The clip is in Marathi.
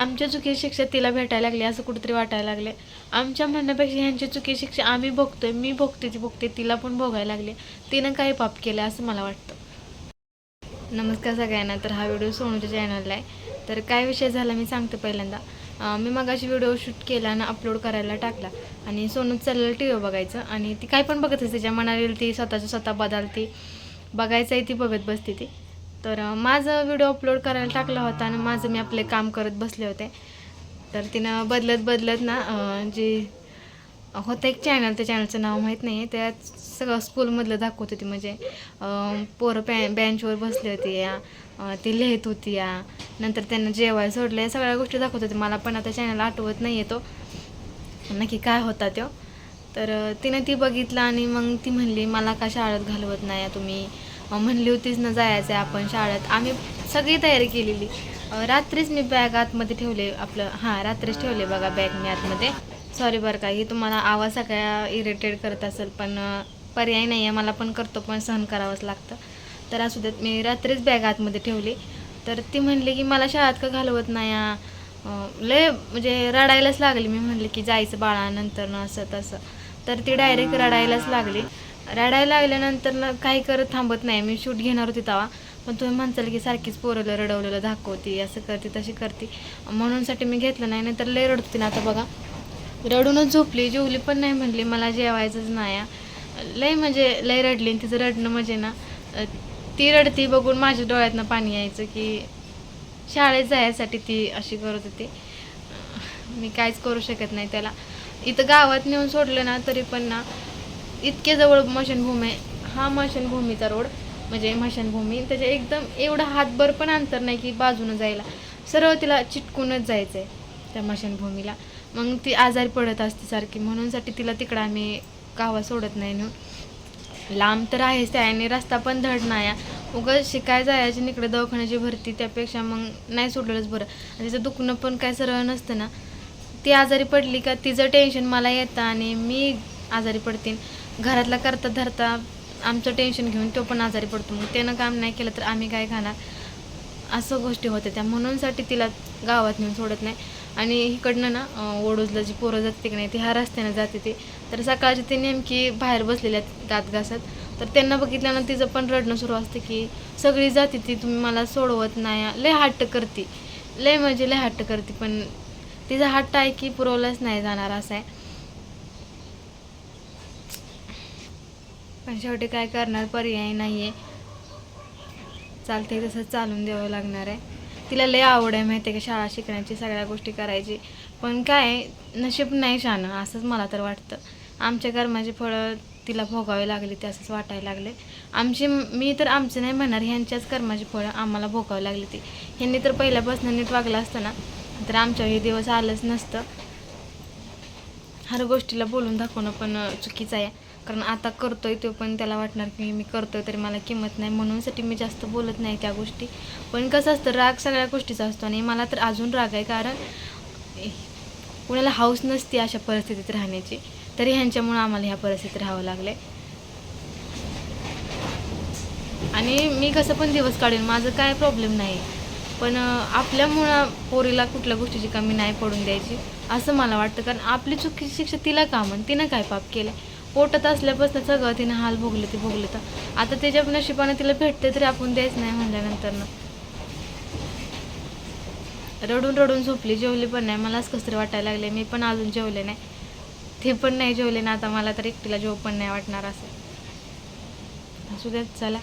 आमच्या चुकीची शिक्षा तिला भेटायला लागली असं कुठेतरी वाटायला लागले. आमच्या म्हणण्यापेक्षा ह्यांची चुकी शिक्षा आम्ही भोगतोय मी भोगते ती भोगते तिला पण भोगायला लागले. तिनं काही पाप केलं असं मला वाटतं. नमस्कार सगळ्यांना तर हा व्हिडिओ सोनूच्या चॅनलला आहे. तर काय विषय झाला मी सांगते पहिल्यांदा. मी मगाशी व्हिडिओ शूट केला आणि अपलोड करायला टाकला. आणि सोनूच चाललेलं टी व्ही बघायचं आणि ती काय पण बघत असते तिच्या मनाला ती स्वतःच्या स्वतः बदलती. बघायचं आहे ती बघत बसते ती. तर माझं व्हिडिओ अपलोड करायला टाकला होता आणि माझं मी आपले काम करत बसले होते. तर तिनं बदलत बदलत ना जे जी होतं एक चॅनल त्या चॅनलचं नाव माहीत नाही आहे त्यात सगळं स्कूलमधलं दाखवत होती म्हणजे पोरं बॅ बेंचवर बसली होती या ती लिहित होती या. नंतर त्यांना जेवायला सोडलं. या सगळ्या गोष्टी दाखवत होती. मला पण आता चॅनल आठवत नाही येतो नक्की काय होता तो तर तिनं ती बघितलं आणि मग ती म्हणली मला का शाळेत घालवत नाही तुम्ही? म्हणली होतीच ना जायचं आहे आपण शाळेत. आम्ही सगळी तयारी केलेली. रात्रीच मी बॅग आतमध्ये ठेवले आपलं. हां रात्रीच ठेवले बघा बॅग मी आतमध्ये. सॉरी बरं का ही तुम्हाला आवाज सगळ्या इरिटेट करत असेल पण पर्याय नाही आहे मला पण करतो पण सहन करावंच लागतं. तर असू देत मी रात्रीच बॅग आतमध्ये ठेवली. तर ती म्हणली की मला शाळेत का घालवत नाही आ? लय म्हणजे रडायलाच लागली. मी म्हणले की जायचं बाळानंतर असं तसं. तर ती डायरेक्ट रडायलाच लागली. रडायला लागल्यानंतर ना काही करत थांबत नाही. मी शूट घेणार होती तेव्हा. पण तुम्ही म्हणताल की सारखीच पोरलं रडवलेलं दाखवती असं करते तशी करते. म्हणूनसाठी मी घेतलं नाही नाहीतर लय रडत होती ना आता बघा. रडूनच झोपली जेवली पण नाही म्हणली मला जेवायचंच नाही. आ. लय म्हणजे लय रडली आणि तिचं रडणं म्हणजे ना ती रडती बघून माझ्या डोळ्यातनं पाणी यायचं की शाळेत जायसाठी ती अशी करत होती. मी काहीच करू शकत नाही त्याला. इथं गावात नेऊन सोडलं ना तरी पण ना इतके जवळ मशानभूमी आहे. हा मशनभूमीचा रोड म्हणजे मशानभूमी. त्याच्या एकदम एवढा हातभर पण अंतर नाही की बाजूनं जायला. सरळ तिला चिटकूनच जायचं आहे त्या मशानभूमीला. मग ती आजारी पडत असते सारखी. म्हणूनसाठी तिला तिकडं आम्ही गावा सोडत नाही न लांब तर आहेच त्या आणि रस्ता पण धड नाही उगाच शिकाय जायची इकडे दवाखान्याची भरती त्यापेक्षा मग नाही सोडलेलंच बरं. आणि तिचं दुखणं पण काय सरळ नसतं ना. ती आजारी पडली का तिचं टेन्शन मला येतं आणि मी आजारी पडते घरातला करता धरता आमचं टेन्शन घेऊन तो पण आजारी पडतो. मग त्यानं काम नाही केलं तर आम्ही काय खाणार? असं गोष्टी होत्या त्या. म्हणूनसाठी तिला गावात नेऊन सोडत नाही. आणि इकडनं ना ओडोजला जी पोरं जाते की नाही ती ह्या रस्त्यानं जाते ती. तर सकाळची ती नेमकी बाहेर बसलेल्या दात घासत तर त्यांना बघितल्यानं तिचं पण रडणं सुरू असते की सगळी जाते ती तुम्ही मला सोडवत नाही. लय हट्ट करते. लय म्हणजे लय हट्ट करते. पण तिचा हट्ट आहे की पुरवलाच नाही जाणार असं आहे. पण शेवटी काय करणार? पर्याय नाही आहे चालते तसं चालून द्यावं लागणार आहे. तिला लय आवड आहे माहिती आहे का शाळा शिकण्याची सगळ्या गोष्टी करायची. पण काय नशीब नाही शानं असंच मला तर वाटतं. आमच्या कर्माची फळं तिला भोगावे लागली ते असंच वाटायला लागले. आमची मी तर आमचे नाही म्हणणार ह्यांच्याच कर्माची फळं आम्हाला भोगावी लागली ती. ह्यांनी तर पहिल्यापासून नीट वागलं असतं ना तर आमच्या हे दिवस आलंच नसतं. हर गोष्टीला बोलून दाखवणं पण चुकीचं आहे. कारण आता करतोय तो पण त्याला वाटणार की मी करतोय तरी मला किंमत नाही. म्हणूनसाठी मी जास्त बोलत नाही त्या गोष्टी. पण कसं असतं राग सगळ्या गोष्टीचा असतो आणि मला तर अजून राग आहे कारण कुणाला हाऊस नसते अशा परिस्थितीत राहण्याची. तरी ह्यांच्यामुळं आम्हाला ह्या परिस्थितीत राहावं लागले आणि मी कसं पण दिवस काढेन माझं काय प्रॉब्लेम नाही. पण आपल्यामुळं पोरीला कुठल्या गोष्टीची कमी नाही पडून द्यायची असं मला वाटतं. कारण आपली चुकीची शिक्षा तिला का म्हण तिनं काय पाप केलं पोटत असल्यापासून सगळं तिनं हाल भोगले ते भोगले तर. आता त्याच्या नशिबाने तिला भेटते तरी आपण द्यायच नाही म्हणल्यानंतर ना रडून रडून झोपली जेवली पण नाही. मलाच कसं तरी वाटायला लागले मी पण अजून जेवले नाही. ते पण नाही जेवले ना आता मला तर एकटीला जेव पण नाही वाटणार असं. असू द्यात चला.